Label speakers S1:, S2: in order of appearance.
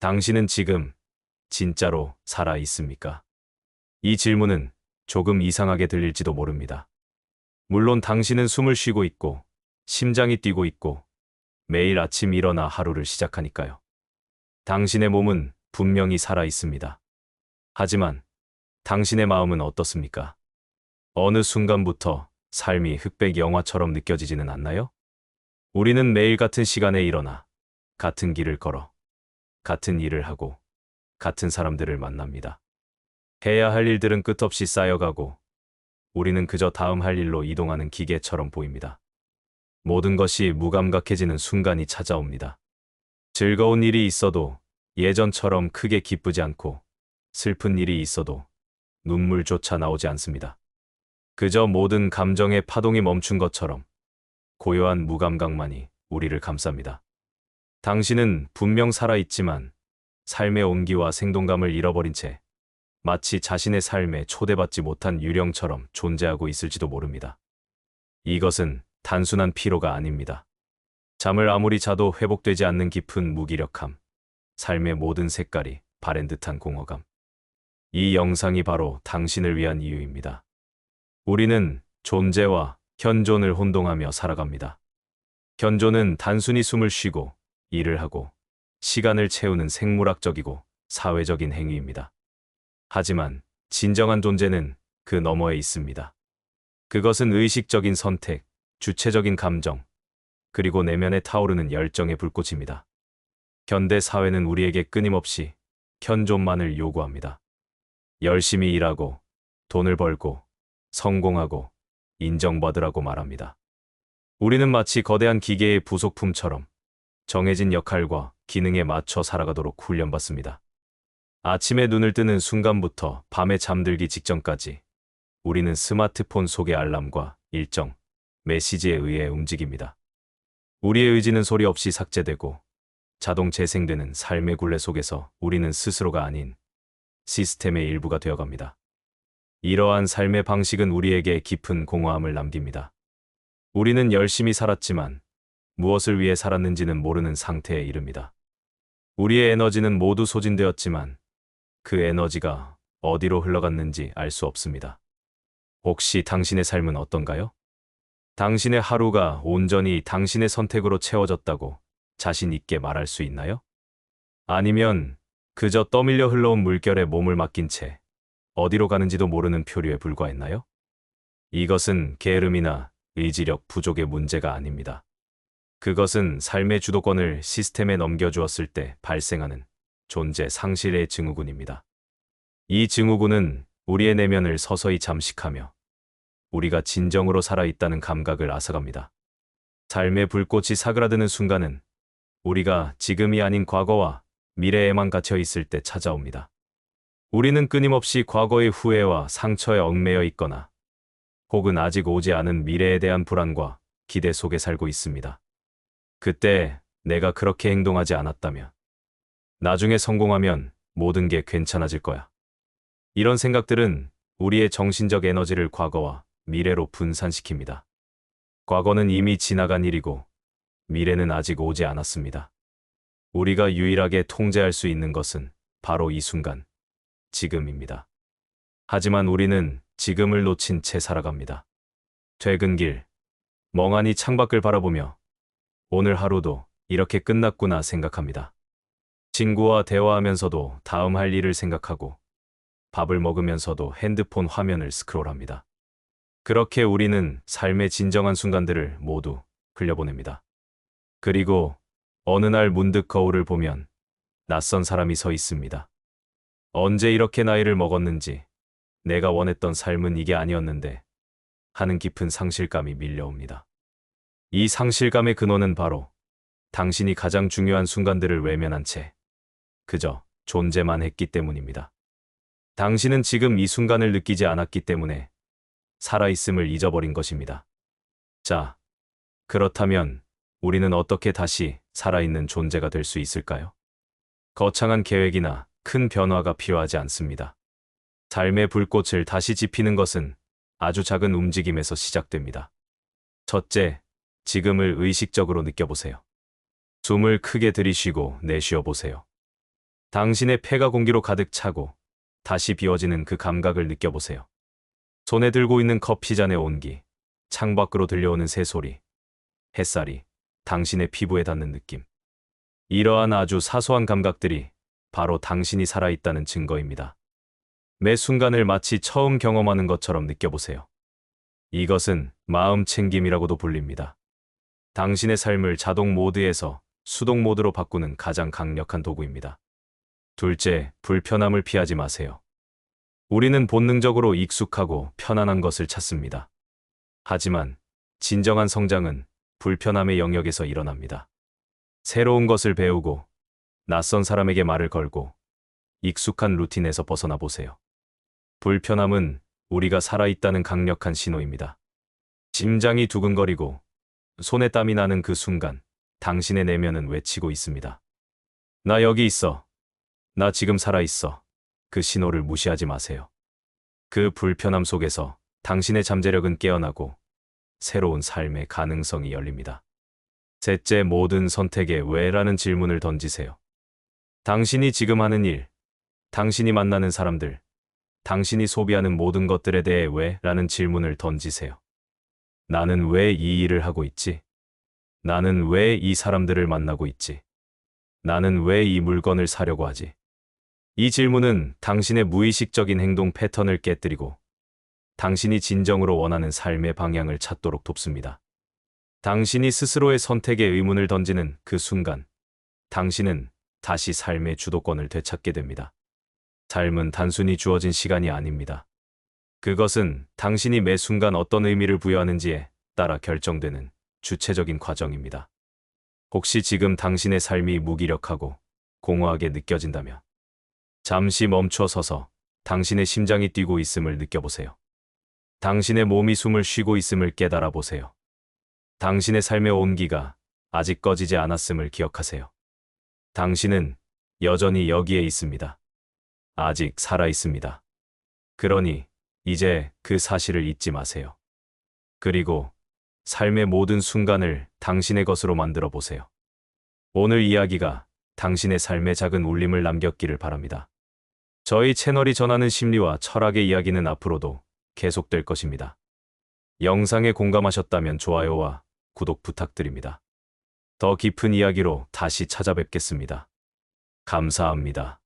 S1: 당신은 지금 진짜로 살아 있습니까? 이 질문은 조금 이상하게 들릴지도 모릅니다. 물론 당신은 숨을 쉬고 있고 심장이 뛰고 있고 매일 아침 일어나 하루를 시작하니까요. 당신의 몸은 분명히 살아 있습니다. 하지만 당신의 마음은 어떻습니까? 어느 순간부터 삶이 흑백 영화처럼 느껴지지는 않나요? 우리는 매일 같은 시간에 일어나 같은 길을 걸어 같은 일을 하고 같은 사람들을 만납니다. 해야 할 일들은 끝없이 쌓여가고 우리는 그저 다음 할 일로 이동하는 기계처럼 보입니다. 모든 것이 무감각해지는 순간이 찾아옵니다. 즐거운 일이 있어도 예전처럼 크게 기쁘지 않고 슬픈 일이 있어도 눈물조차 나오지 않습니다. 그저 모든 감정의 파동이 멈춘 것처럼 고요한 무감각만이 우리를 감쌉니다. 당신은 분명 살아있지만 삶의 온기와 생동감을 잃어버린 채 마치 자신의 삶에 초대받지 못한 유령처럼 존재하고 있을지도 모릅니다. 이것은 단순한 피로가 아닙니다. 잠을 아무리 자도 회복되지 않는 깊은 무기력함, 삶의 모든 색깔이 바랜 듯한 공허감. 이 영상이 바로 당신을 위한 이유입니다. 우리는 존재와 현존을 혼동하며 살아갑니다. 현존은 단순히 숨을 쉬고 일을 하고 시간을 채우는 생물학적이고 사회적인 행위입니다. 하지만 진정한 존재는 그 너머에 있습니다. 그것은 의식적인 선택, 주체적인 감정, 그리고 내면에 타오르는 열정의 불꽃입니다. 현대 사회는 우리에게 끊임없이 현존만을 요구합니다. 열심히 일하고 돈을 벌고 성공하고 인정받으라고 말합니다. 우리는 마치 거대한 기계의 부속품처럼 정해진 역할과 기능에 맞춰 살아가도록 훈련받습니다. 아침에 눈을 뜨는 순간부터 밤에 잠들기 직전까지 우리는 스마트폰 속의 알람과 일정, 메시지에 의해 움직입니다. 우리의 의지는 소리 없이 삭제되고 자동 재생되는 삶의 굴레 속에서 우리는 스스로가 아닌 시스템의 일부가 되어갑니다. 이러한 삶의 방식은 우리에게 깊은 공허함을 남깁니다. 우리는 열심히 살았지만 무엇을 위해 살았는지는 모르는 상태에 이릅니다. 우리의 에너지는 모두 소진되었지만 그 에너지가 어디로 흘러갔는지 알 수 없습니다. 혹시 당신의 삶은 어떤가요? 당신의 하루가 온전히 당신의 선택으로 채워졌다고 자신 있게 말할 수 있나요? 아니면 그저 떠밀려 흘러온 물결에 몸을 맡긴 채 어디로 가는지도 모르는 표류에 불과했나요? 이것은 게으름이나 의지력 부족의 문제가 아닙니다. 그것은 삶의 주도권을 시스템에 넘겨주었을 때 발생하는 존재 상실의 증후군입니다. 이 증후군은 우리의 내면을 서서히 잠식하며 우리가 진정으로 살아있다는 감각을 앗아갑니다. 삶의 불꽃이 사그라드는 순간은 우리가 지금이 아닌 과거와 미래에만 갇혀 있을 때 찾아옵니다. 우리는 끊임없이 과거의 후회와 상처에 얽매여 있거나 혹은 아직 오지 않은 미래에 대한 불안과 기대 속에 살고 있습니다. 그때 내가 그렇게 행동하지 않았다면 나중에 성공하면 모든 게 괜찮아질 거야. 이런 생각들은 우리의 정신적 에너지를 과거와 미래로 분산시킵니다. 과거는 이미 지나간 일이고 미래는 아직 오지 않았습니다. 우리가 유일하게 통제할 수 있는 것은 바로 이 순간, 지금입니다. 하지만 우리는 지금을 놓친 채 살아갑니다. 퇴근길, 멍하니 창밖을 바라보며 오늘 하루도 이렇게 끝났구나 생각합니다. 친구와 대화하면서도 다음 할 일을 생각하고 밥을 먹으면서도 핸드폰 화면을 스크롤합니다. 그렇게 우리는 삶의 진정한 순간들을 모두 흘려보냅니다. 그리고 어느 날 문득 거울을 보면 낯선 사람이 서 있습니다. 언제 이렇게 나이를 먹었는지 내가 원했던 삶은 이게 아니었는데 하는 깊은 상실감이 밀려옵니다. 이 상실감의 근원은 바로 당신이 가장 중요한 순간들을 외면한 채 그저 존재만 했기 때문입니다. 당신은 지금 이 순간을 느끼지 않았기 때문에 살아있음을 잊어버린 것입니다. 자, 그렇다면 우리는 어떻게 다시 살아있는 존재가 될 수 있을까요? 거창한 계획이나 큰 변화가 필요하지 않습니다. 삶의 불꽃을 다시 지피는 것은 아주 작은 움직임에서 시작됩니다. 첫째, 지금을 의식적으로 느껴보세요. 숨을 크게 들이쉬고 내쉬어 보세요. 당신의 폐가 공기로 가득 차고 다시 비워지는 그 감각을 느껴보세요. 손에 들고 있는 커피잔의 온기, 창밖으로 들려오는 새소리, 햇살이 당신의 피부에 닿는 느낌. 이러한 아주 사소한 감각들이 바로 당신이 살아있다는 증거입니다. 매 순간을 마치 처음 경험하는 것처럼 느껴보세요. 이것은 마음 챙김이라고도 불립니다. 당신의 삶을 자동 모드에서 수동 모드로 바꾸는 가장 강력한 도구입니다. 둘째, 불편함을 피하지 마세요. 우리는 본능적으로 익숙하고 편안한 것을 찾습니다. 하지만 진정한 성장은 불편함의 영역에서 일어납니다. 새로운 것을 배우고 낯선 사람에게 말을 걸고 익숙한 루틴에서 벗어나 보세요. 불편함은 우리가 살아있다는 강력한 신호입니다. 심장이 두근거리고 손에 땀이 나는 그 순간 당신의 내면은 외치고 있습니다. 나 여기 있어. 나 지금 살아있어. 그 신호를 무시하지 마세요. 그 불편함 속에서 당신의 잠재력은 깨어나고 새로운 삶의 가능성이 열립니다. 셋째, 모든 선택에 왜라는 질문을 던지세요. 당신이 지금 하는 일, 당신이 만나는 사람들, 당신이 소비하는 모든 것들에 대해 왜? 라는 질문을 던지세요. 나는 왜 이 일을 하고 있지? 나는 왜 이 사람들을 만나고 있지? 나는 왜 이 물건을 사려고 하지? 이 질문은 당신의 무의식적인 행동 패턴을 깨뜨리고 당신이 진정으로 원하는 삶의 방향을 찾도록 돕습니다. 당신이 스스로의 선택에 의문을 던지는 그 순간, 당신은 다시 삶의 주도권을 되찾게 됩니다. 삶은 단순히 주어진 시간이 아닙니다. 그것은 당신이 매 순간 어떤 의미를 부여하는지에 따라 결정되는 주체적인 과정입니다. 혹시 지금 당신의 삶이 무기력하고 공허하게 느껴진다면 잠시 멈춰 서서 당신의 심장이 뛰고 있음을 느껴보세요. 당신의 몸이 숨을 쉬고 있음을 깨달아 보세요. 당신의 삶의 온기가 아직 꺼지지 않았음을 기억하세요. 당신은 여전히 여기에 있습니다. 아직 살아 있습니다. 그러니 이제 그 사실을 잊지 마세요. 그리고 삶의 모든 순간을 당신의 것으로 만들어 보세요. 오늘 이야기가 당신의 삶에 작은 울림을 남겼기를 바랍니다. 저희 채널이 전하는 심리와 철학의 이야기는 앞으로도 계속될 것입니다. 영상에 공감하셨다면 좋아요와 구독 부탁드립니다. 더 깊은 이야기로 다시 찾아뵙겠습니다. 감사합니다.